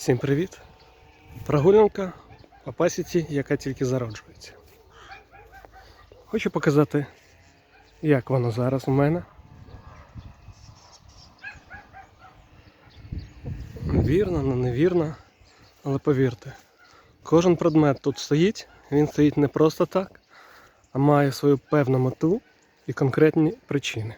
Всім привіт! Прогулянка по пасіці, яка тільки зароджується. Хочу показати, як воно зараз у мене. Вірно, не невірно, але повірте, кожен предмет тут стоїть, він стоїть не просто так, а має свою певну мету і конкретні причини.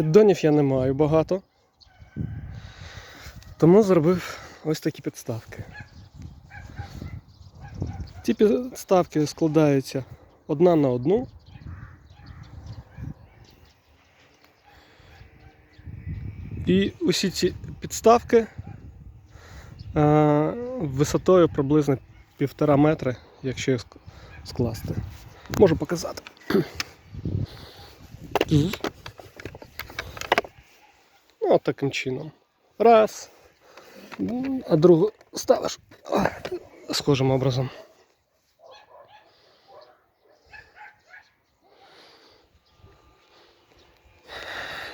Піддонів я не маю багато. Тому зробив ось такі підставки. Ці підставки складаються одна на одну. І усі ці підставки е, висотою приблизно півтора метри, якщо їх скласти. Можу показати. От таким чином. Раз. А другу ставиш схожим образом.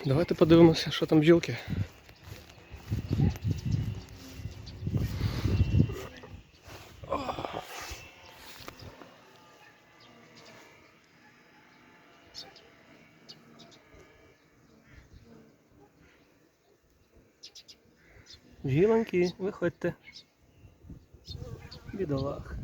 Давайте подивимося, що там бджілки. Бджілоньки, виходьте. Бідолах.